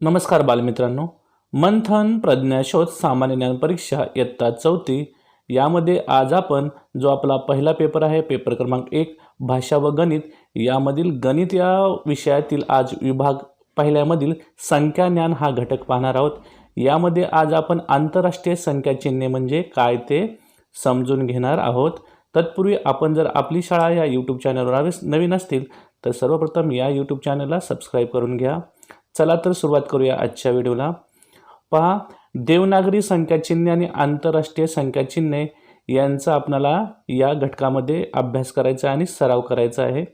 नमस्कार बालमित्रांनो. मंथन प्रज्ञाशोध सामान्य ज्ञान परीक्षा इयत्ता चौथी. यामध्ये आज आपण जो आपला पहिला पेपर आहे पेपर क्रमांक एक भाषा व गणित यामधील गणित या विषयातील आज विभाग पहिल्यामधील संख्या ज्ञान हा घटक पाहणार आहोत. यामध्ये आज आपण आंतरराष्ट्रीय संख्या चिन्हे म्हणजे काय ते समजून घेणार आहोत. तत्पूर्वी आपण जर आपली शाळा या यूट्यूब चॅनलवर नवीन असतील तर सर्वप्रथम या यूट्यूब चॅनलला सबस्क्राईब करून घ्या. चला तर सुरुवात करूया आजच्या व्हिडिओला. पहा देवनागरी संख्याचिन्हे आणि आंतरराष्ट्रीय संख्याचिन्हे यांचा आपणाला या घटकामध्ये अभ्यास करायचा आणि सराव करायचा आहे.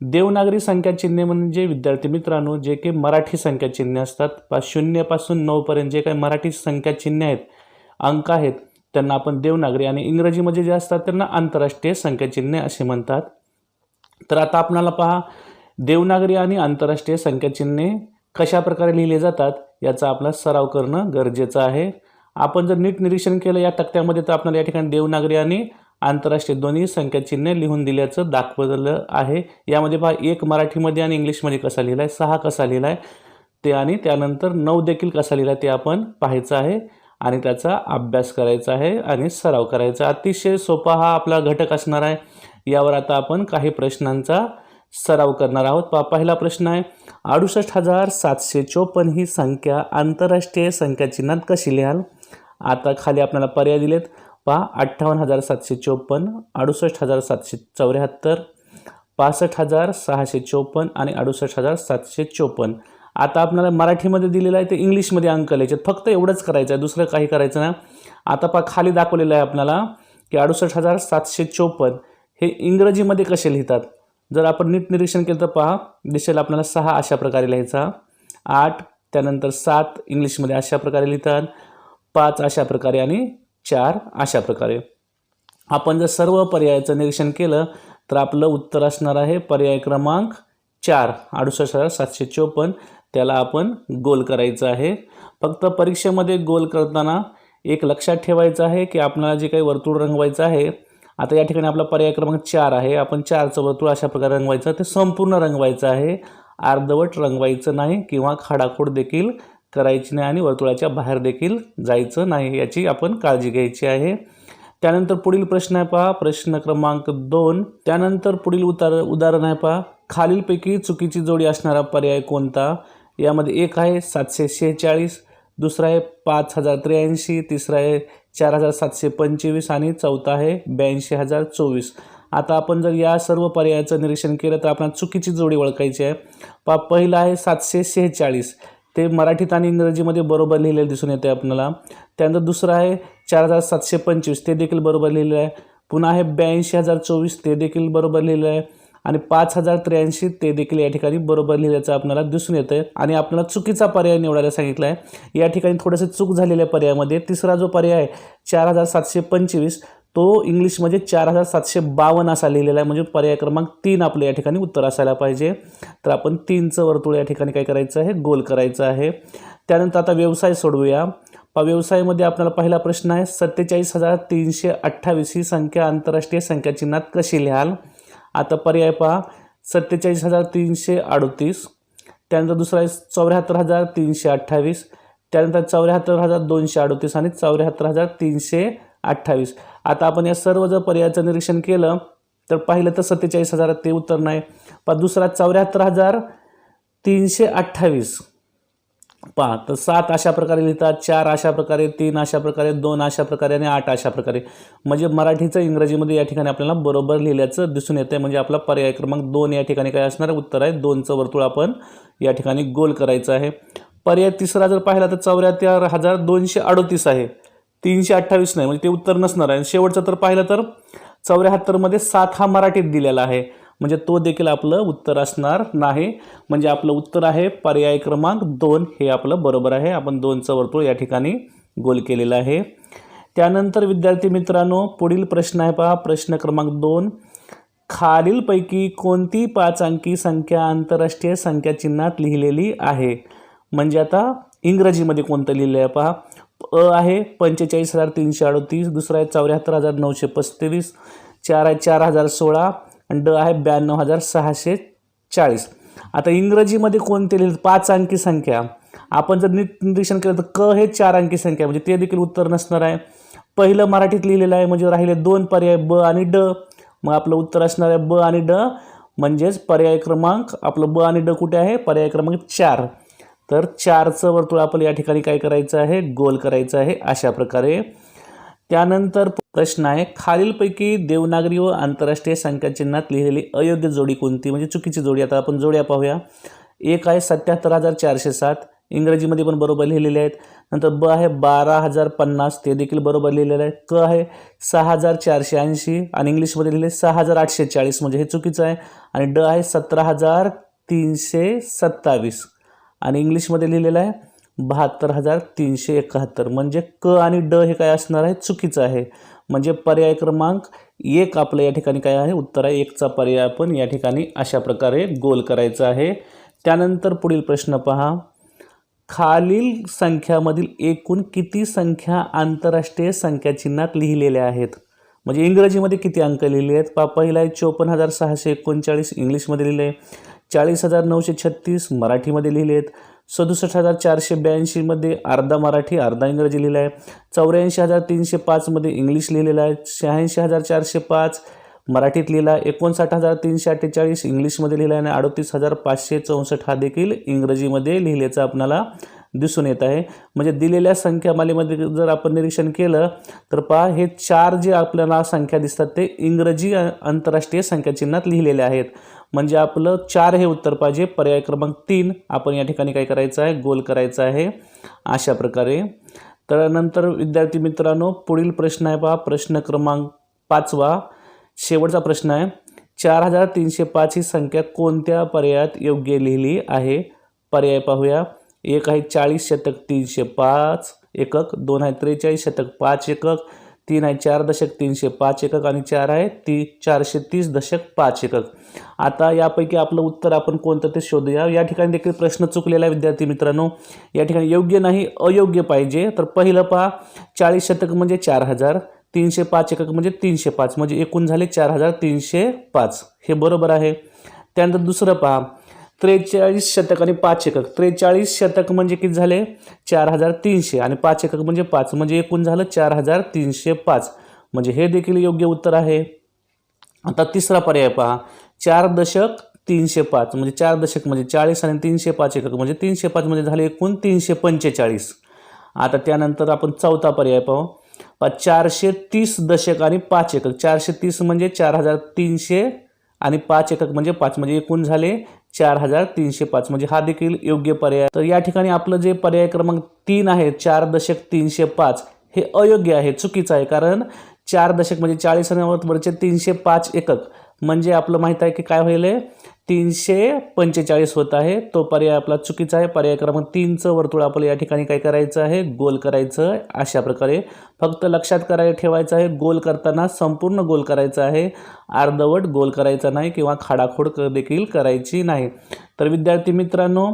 देवनागरी संख्याचिन्हे म्हणजे विद्यार्थी मित्रांनो जे काही मराठी संख्याचिन्हे असतात पा शून्यपासून नऊपर्यंत जे काही मराठी संख्याचिन्हे आहेत अंक आहेत त्यांना आपण देवनागरी आणि इंग्रजीमध्ये जे असतात त्यांना आंतरराष्ट्रीय संख्याचिन्हे असे म्हणतात. तर आता आपणाला पहा देवनागरी आणि आंतरराष्ट्रीय संख्याचिन्हे कशा प्रकारे लिहिले जातात याचा आपला सराव करणं गरजेचं आहे. आपण जर नीट निरीक्षण केलं या तक्त्यामध्ये तर आपल्याला या ठिकाणी देवनागरी आणि आंतरराष्ट्रीय दोन्ही संख्याचिन्हे लिहून दिल्याचं दाखवलं आहे. यामध्ये पहा एक मराठीमध्ये आणि इंग्लिशमध्ये कसा लिहिला आहे सहा कसा लिहिला आहे ते आणि त्यानंतर नऊ देखील कसा लिहिला आहे ते आपण पाहायचं आहे. आणि त्याचा अभ्यास करायचा आहे आणि सराव करायचा. अतिशय सोपा हा आपला घटक असणार आहे. यावर आता आपण काही प्रश्नांचा सराव करणार आहोत. पा पहिला प्रश्न आहे अडुसष्ट हजार सातशे चोपन्न ही संख्या आंतरराष्ट्रीय संख्याचिन्हात कशी लिहाल? आता खाली आपल्याला पर्याय दिलेत. पहा अठ्ठावन्न हजार सातशे चोपन्न अडुसष्ट हजार सातशे चौऱ्याहत्तर पासष्ट हजार सहाशे चोपन्न आणि अडुसष्ट हजार सातशे चोपन्न. आता आपल्याला मराठीमध्ये दिलेलं आहे ते इंग्लिशमध्ये अंक लिहायचे फक्त एवढंच करायचं आहे दुसरं काही करायचं नाही. आता पहा खाली दाखवलेलं आहे आपल्याला की अडुसष्ट हजार सातशे चोपन्न हे इंग्रजीमध्ये कसे लिहितात? जर आपण नीट निरीक्षण केलं तर पहा दिसेल आपल्याला सहा अशा प्रकारे लिहायचा आठ त्यानंतर सात इंग्लिशमध्ये अशा प्रकारे लिहितात. पाच अशा प्रकारे आणि चार अशा प्रकारे. आपण जर सर्व पर्यायाचं निरीक्षण केलं तर आपलं उत्तर असणार आहे पर्याय क्रमांक चार अडुसष्ट हजार सातशे चोपन्न. त्याला आपण गोल करायचं आहे. फक्त परीक्षेमध्ये गोल करताना एक लक्षात ठेवायचं आहे की आपल्याला जे काही वर्तुळ रंगवायचं आहे आता या ठिकाणी आपला पर्याय क्रमांक चार आहे. आपण चारचं वर्तुळ अशा प्रकारे रंगवायचं. ते संपूर्ण रंगवायचं आहे. अर्धवट रंगवायचं नाही किंवा खाडाखोड देखील करायची नाही आणि वर्तुळाच्या बाहेर देखील जायचं नाही याची आपण काळजी घ्यायची आहे. त्यानंतर पुढील प्रश्न आहे पहा. प्रश्न क्रमांक दोन. त्यानंतर पुढील उतार उदाहरण आहे पहा. खालीलपैकी चुकीची जोडी असणारा पर्याय कोणता? यामध्ये एक आहे सातशे शेहेचाळीस. दुसरा आहे पाच हजार त्र्याऐंशी तिसरा आहे चार हजार सातशे पंचवीस आणि चौथा आहे ब्याऐंशी हजार चोवीस. आता आपण जर या सर्व पर्यायाचं निरीक्षण केलं तर आपल्याला चुकीची जोडी ओळखायची आहे. पा पहिलं आहे सातशे शेहेचाळीस. ते मराठीत आणि इंग्रजीमध्ये बरोबर लिहिलेलं दिसून येते आपल्याला त्यानंतर दुसरं आहे चार हजार सातशे पंचवीस. ते देखील बरोबर लिहिलेलं आहे. पुन्हा आहे ब्याऐंशी हजार चोवीस. ते देखील बरोबर लिहिलं आहे. आणि पाच हजार त्र्याऐंशी ते देखील या ठिकाणी बरोबर लिहिल्याचं आपल्याला दिसून येतं आहे आणि आपल्याला चुकीचा पर्याय निवडायला सांगितला आहे या ठिकाणी थोडंसं चूक झालेल्या पर्यायामध्ये तिसरा जो पर्याय आहे चार हजार सातशे पंचवीस तो इंग्लिशमध्ये म्हणजे चार हजार सातशे बावन्न असा लिहिलेला आहे. म्हणजे पर्याय क्रमांक तीन आपलं या ठिकाणी उत्तर असायला पाहिजे. तर आपण तीनचं वर्तुळ या ठिकाणी काय करायचं आहे? गोल करायचं आहे. त्यानंतर आता व्यवसाय सोडवूया. पा व्यवसायामध्ये आपल्याला पहिला प्रश्न आहे सत्तेचाळीस हजार तीनशे अठ्ठावीस ही संख्या आंतरराष्ट्रीय संख्याचिन्हात कशी लिहाल? आता पर्याय पहा. सत्तेचाळीस हजार तीनशे अडतीस. त्यानंतर दुसरा आहे चौऱ्याहत्तर हजार तीनशे अठ्ठावीस. त्यानंतर चौऱ्याहत्तर हजार दोनशे अडतीस आणि चौऱ्याहत्तर हजार तीनशे अठ्ठावीस. आता आपण या सर्व जर पर्यायाचं निरीक्षण केलं तर पाहिलं तर सत्तेचाळीस हजार ते उत्तर नाही. पण दुसरा चौऱ्याहत्तर हजार तीनशे अठ्ठावीस. पहा तर सात अशा प्रकारे लिहितात चार अशा प्रकारे तीन अशा प्रकारे दोन अशा प्रकारे आणि आठ अशा प्रकारे. म्हणजे मराठीचं इंग्रजीमध्ये या ठिकाणी आपल्याला बरोबर लिहिल्याचं दिसून येतं म्हणजे आपला पर्याय क्रमांक दोन या ठिकाणी काय असणार? उत्तर आहे दोनचं वर्तुळ आपण या ठिकाणी गोल करायचं आहे. पर्याय तिसरा जर पाहिला तर चौऱ्याहत्तर हजार दोनशे अडतीस आहे. तीनशे अठ्ठावीस नाही म्हणजे ते उत्तर नसणार आहे. शेवटचं तर पाहिलं तर चौऱ्याहत्तरमध्ये सात हा मराठीत दिलेला आहे. म्हणजे तो देखील आपलं उत्तर असणार नाही. म्हणजे आपलं उत्तर आहे पर्याय क्रमांक दोन. हे आपलं बरोबर आहे. आपण दोनचं वर्तुळ या ठिकाणी गोल केलेलं आहे. त्यानंतर विद्यार्थी मित्रांनो पुढील प्रश्न आहे पहा. प्रश्न क्रमांक दोन. खालीलपैकी कोणती पाच अंकी संख्या आंतरराष्ट्रीय संख्या चिन्हात लिहिलेली आहे? म्हणजे आता इंग्रजीमध्ये कोणतं लिहिलं आहे पहा. अ आहे पंचेचाळीस हजार तीनशे अडतीस दुसरा आहे चौऱ्याहत्तर हजार नऊशे पस्तेवीस चार आहे चार हजार सोळा आणि ड आहे ब्याण्णव हजार सहाशे चाळीस. आता इंग्रजीमध्ये कोणते लिहिलं पाच अंकी संख्या. आपण जर नीट निरीक्षण केलं तर क हे चार अंकी संख्या म्हणजे ते देखील उत्तर नसणार आहे. पहिलं मराठीत लिहिलेलं आहे म्हणजे राहिले दोन पर्याय ब आणि ड. मग आपलं उत्तर असणार आहे ब आणि ड. म्हणजेच पर्याय क्रमांक आपलं ब आणि ड कुठे आहे? पर्याय क्रमांक चार. तर चारचं वर्तुळ आपलं या ठिकाणी काय करायचं आहे? गोल करायचं आहे. अशा प्रकारे त्यानंतर प्रश्न आहे खालीलपैकी देवनागरी व आंतरराष्ट्रीय संख्याचिन्हात लिहिलेली अयोग्य जोडी कोणती? म्हणजे चुकीची जोडी. आता आपण जोड्या पाहूया. एक आहे सत्याहत्तर हजार चारशे सात. इंग्रजीमध्ये पण बरोबर लिहिलेले आहेत. नंतर ब आहे बारा हजार पन्नास. ते देखील बरोबर लिहिलेलं आहे क आहे सहा हजार चारशे ऐंशी. आणि इंग्लिशमध्ये लिहिले सहा हजार आठशे चाळीस. म्हणजे हे चुकीचं आहे. आणि ड आहे सतरा हजार तीनशे सत्तावीस. आणि इंग्लिशमध्ये लिहिलेलं आहे बहात्तर हजार तीनशे एकाहत्तर. म्हणजे क आणि ड हे काय असणार आहे? चुकीचं आहे. म्हणजे पर्याय क्रमांक एक आपलं या ठिकाणी काय आहे? उत्तर आहे. एकचा पर्याय आपण या ठिकाणी अशा प्रकारे गोल करायचा आहे. त्यानंतर पुढील प्रश्न पहा. खालील संख्यामधील एकूण किती संख्या आंतरराष्ट्रीय संख्याचिन्हात लिहिलेल्या आहेत? म्हणजे इंग्रजीमध्ये किती अंक लिहिले आहेत? पा पहिला आहे चोपन्न हजार सहाशे एकोणचाळीस इंग्लिशमध्ये लिहिले चाळीस हजार नऊशे छत्तीस मराठीमध्ये लिहिले आहेत. सदुसष्ट हजार चारशे ब्याऐंशीमध्ये अर्धा मराठी अर्धा इंग्रजी लिहिला आहे. चौऱ्याऐंशी हजार तीनशे पाचमध्ये इंग्लिश लिहिलेलं आहे. शहाऐंशी हजार चारशे पाच मराठीत लिहिला एकोणसाठ हजार तीनशे अठ्ठेचाळीस इंग्लिशमध्ये लिहिला आहे. आणि अडतीस हजार पाचशे चौसष्ट हा देखील इंग्रजीमध्ये लिहिल्याचं आपल्याला दिसून येत आहे. म्हणजे दिलेल्या संख्यामालेमध्ये जर आपण निरीक्षण केलं तर पहा हे चार जे आपल्याला संख्या दिसतात ते इंग्रजी आंतरराष्ट्रीय संख्याचिन्हात लिहिलेले आहेत. म्हणजे आपलं चार हे उत्तर पाहिजे. पर्याय क्रमांक तीन आपण या ठिकाणी काय करायचं आहे? गोल करायचं आहे. अशा प्रकारे. तर नंतर विद्यार्थी मित्रांनो पुढील प्रश्न आहे पहा. प्रश्न क्रमांक पाचवा. शेवटचा प्रश्न आहे. चार हजार तीनशे पाच ही संख्या कोणत्या पर्यायात योग्य लिहिली आहे? पर्याय पाहूया. एक आहे चाळीस शतक तीनशे पाच एकक दोन आहे त्रेचाळीस शतक पाच एकक तीन आहे चार दशक तीनशे पाच एकक आणि चार आहे ती चारशे तीस दशक पाच एकक. आता यापैकी आपलं उत्तर आपण कोणतं ते शोधूया. या ठिकाणी देखील प्रश्न चुकलेला आहे विद्यार्थी मित्रांनो. या ठिकाणी योग्य नाही अयोग्य पाहिजे. तर पहिलं पहा चाळीस शतक म्हणजे चार हजार तीनशे पाच एकक म्हणजे तीनशे पाच म्हणजे एकूण झाले चार हजार तीनशे पाच. हे बरोबर आहे. त्यानंतर दुसरं पहा त्रेचाळीस शतक आणि पाच एकक. त्रेचाळीस शतक म्हणजे किती झाले? चार हजार तीनशे. आणि पाच एकक म्हणजे पाच. म्हणजे एकूण झालं चार हजार तीनशे पाच. म्हणजे हे देखील योग्य उत्तर आहे. आता तिसरा पर्याय पहा. चार दशक तीनशे पाच. म्हणजे चार दशक म्हणजे चाळीस आणि तीनशे पाच एकक. म्हणजे तीनशे पाच म्हणजे झाले एकूण तीनशे पंचेचाळीस. आता त्यानंतर आपण चौथा पर्याय पाहू. पा चारशे तीस दशक आणि पाच एकक. चारशे तीस म्हणजे चार हजार तीनशे आणि पाच एकक म्हणजे पाच. म्हणजे एकूण झाले चार हजार तीनशे पाच. म्हणजे हा देखील योग्य पर्याय तर या ठिकाणी आपलं जे पर्याय क्रमांक तीन आहे चार दशक तीनशे पाच हे अयोग्य आहे चुकीचं आहे. कारण चार दशक म्हणजे चाळीस आणि वरचे तीनशे पाच एकक. म्हणजे आपलं माहीत आहे की काय होईल आहे? तीनशे पंचेचाळीस होत आहे. तो पर्याय आपला चुकीचा आहे. पर्याय क्रमांक तीनचं वर्तुळ आपल्याला या ठिकाणी काय करायचं आहे? गोल करायचं आहे. अशा प्रकारे फक्त लक्षात कराय ठेवायचं आहे. गोल करताना संपूर्ण गोल करायचं आहे. अर्धवट गोल करायचा नाही किंवा खाडाखोड देखील करायची नाही. तर विद्यार्थी मित्रांनो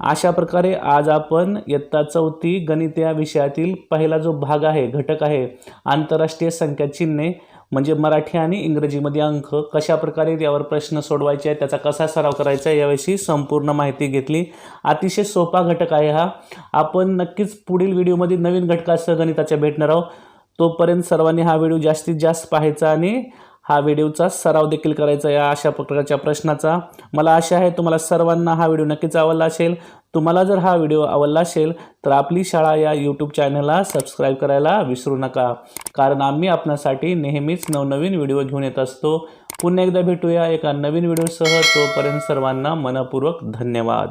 अशा प्रकारे आज आपण इयत्ता चौथी गणित या विषयातील पहिला जो भाग आहे घटक आहे आंतरराष्ट्रीय संख्या चिन्हे म्हणजे मराठी आणि इंग्रजीमध्ये अंक कशा प्रकारे यावर प्रश्न सोडवायचे आहे त्याचा कसा सराव करायचा आहे याविषयी संपूर्ण माहिती घेतली. अतिशय सोपा घटक आहे हा. आपण नक्कीच पुढील व्हिडिओमध्ये नवीन घटकासह गणिताच्या भेटणार आहोत. तोपर्यंत सर्वांनी हा व्हिडिओ जास्तीत जास्त पाहायचा आणि हा व्हिडिओचा सराव देखील करायचा या अशा प्रकारच्या प्रश्नाचा. मला आशा आहे तुम्हाला सर्वांना हा व्हिडिओ नक्कीच आवडला असेल. तुम्हाला जर हा व्हिडिओ आवडला असेल तर आपली शाळा या यूट्यूब चॅनलला सबस्क्राईब करायला विसरू नका. कारण आम्ही आपणासाठी नेहमीच नवनवीन व्हिडिओ घेऊन येत असतो. पुन्हा एकदा भेटूया एका नवीन व्हिडिओसह. तोपर्यंत सर्वांना मनपूर्वक धन्यवाद.